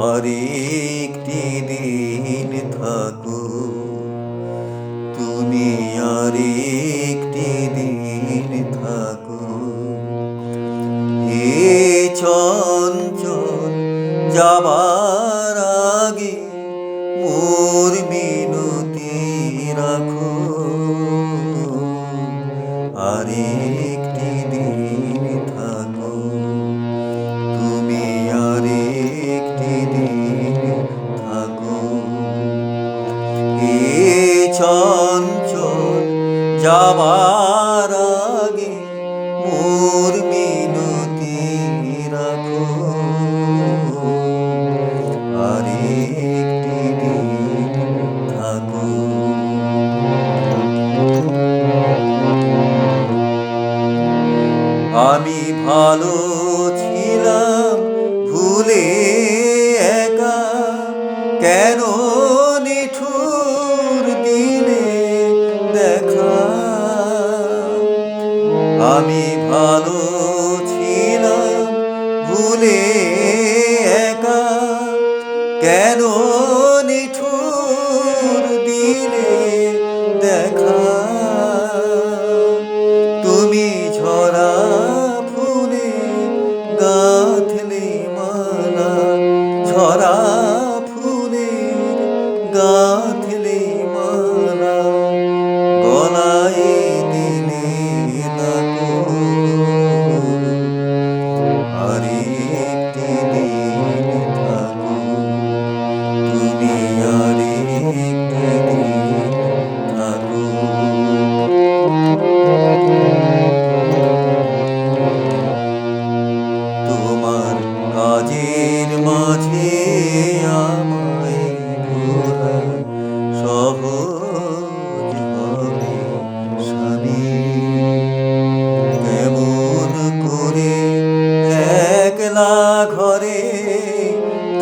আরেকটি দিন থাকো ভালো ছিলাম ভুলে একা। কেন নিঠুর দিলে দেখা? আমি ভালো ছিলাম ভুলে একা। কেন নিঠুর গাঁথলে মালা ঝরা ফুলের গাঁথলে